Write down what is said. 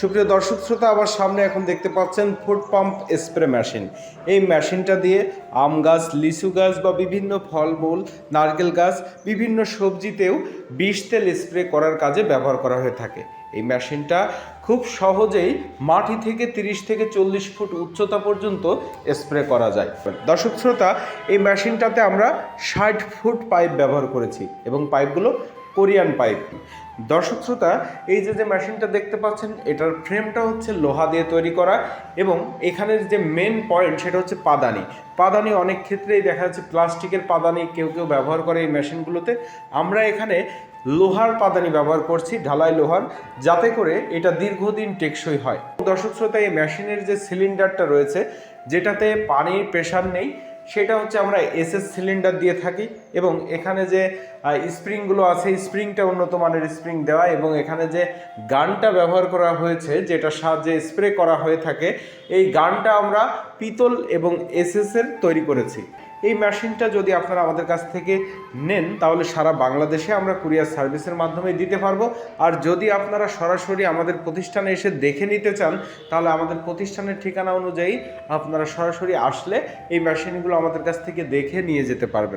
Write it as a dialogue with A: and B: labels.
A: সুপ্রিয় দর্শক শ্রোতা, আবার সামনে এখন দেখতে পাচ্ছেন ফুড পাম্প স্প্রে মেশিন। এই মেশিনটা দিয়ে আম গাছ, লিচু গাছ বা বিভিন্ন ফলমূল, নারকেল গাছ, বিভিন্ন সবজিতেও বিষ তেল স্প্রে করার কাজে ব্যবহার করা হয়ে থাকে। এই মেশিনটা খুব সহজেই মাটি থেকে তিরিশ থেকে চল্লিশ ফুট উচ্চতা পর্যন্ত স্প্রে করা যায়। দর্শক শ্রোতা, এই মেশিনটাতে আমরা ষাট ফুট পাইপ ব্যবহার করেছি এবং পাইপগুলো কোরিয়ান পাইপ। দর্শক শ্রোতা, এই যে যে মেশিনটা দেখতে পাচ্ছেন, এটার ফ্রেমটা হচ্ছে লোহা দিয়ে তৈরি করা এবং এখানের যে মেন পয়েন্ট সেটা হচ্ছে পাদানি। পাদানি অনেক ক্ষেত্রেই দেখা যাচ্ছে প্লাস্টিকের পাদানি কেউ কেউ ব্যবহার করে এই মেশিনগুলোতে। আমরা এখানে লোহার পাদানি ব্যবহার করছি, ঢালাই লোহার, যাতে করে এটা দীর্ঘদিন টেকসই হয়। দর্শক শ্রোতা, এই মেশিনের যে সিলিন্ডারটা রয়েছে, যেটাতে পানির প্রেশার নেই সেটা হচ্ছে আমরা এসএস সিলিন্ডার দিয়ে থাকি এবং এখানে যে স্প্রিংগুলো আছে স্প্রিংটা উন্নত মানের স্প্রিং দেওয়া এবং এখানে যে গানটা ব্যবহার করা হয়েছে, যেটা সাহায্যে স্প্রে করা হয়ে থাকে, এই গানটা আমরা পিতল এবং এসএসের তৈরি করেছি। এই মেশিনটা যদি আপনারা আমাদের কাছ থেকে নেন, তাহলে সারা বাংলাদেশে আমরা কুরিয়ার সার্ভিসের মাধ্যমে দিতে পারব। আর যদি আপনারা সরাসরি আমাদের প্রতিষ্ঠানে এসে দেখে নিতে চান, তাহলে আমাদের প্রতিষ্ঠানের ঠিকানা অনুযায়ী আপনারা সরাসরি আসলে এই মেশিনগুলো আমাদের কাছ থেকে দেখে নিয়ে যেতে পারবেন।